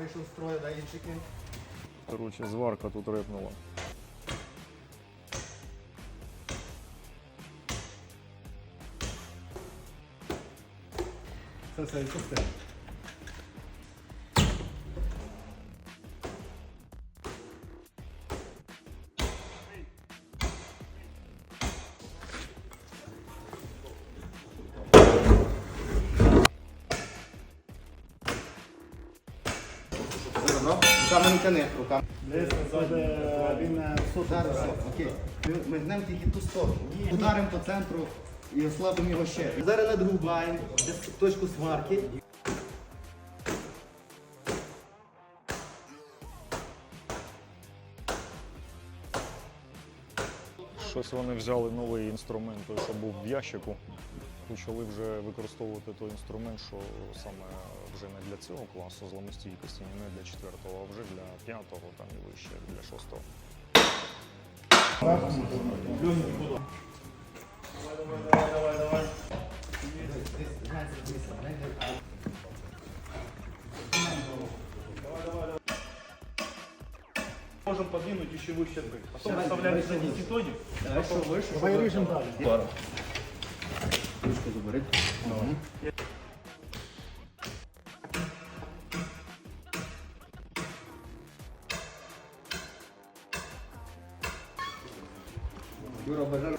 Вийшов з строю даїчики. Коротше, зварка тут рипнула. Це все відпусти. Руками не тяни, руками. Він е, Зараз, окей. Ми, ми гнемо тільки ту сторону. Ударимо по центру і ослабимо його ще. Зараз надрубаємо десь точку сварки. Щось вони взяли новий інструмент, той, що був в ящику. Почали вже використовувати той інструмент, що саме вже не для цього класу зламостійкості, не для четвертого, а вже для п'ятого там і вище, для шостого. Можем подвинуть еще выше. Потом вставляем сзади титоник. Давай, що вище. Давай режем далі. Ручку забери. Юра, бажаю.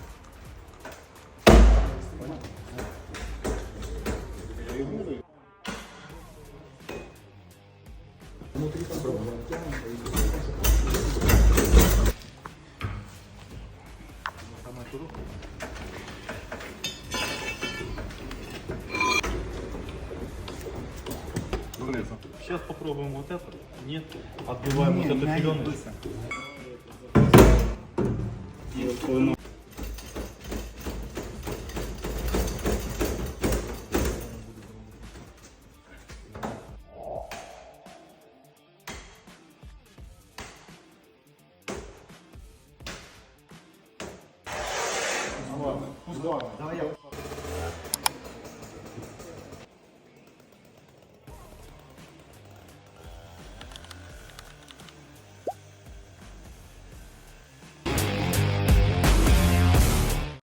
Сейчас попробуем вот это. Нет. Отбиваем вот эту пеленку. И вот ну, Давай я.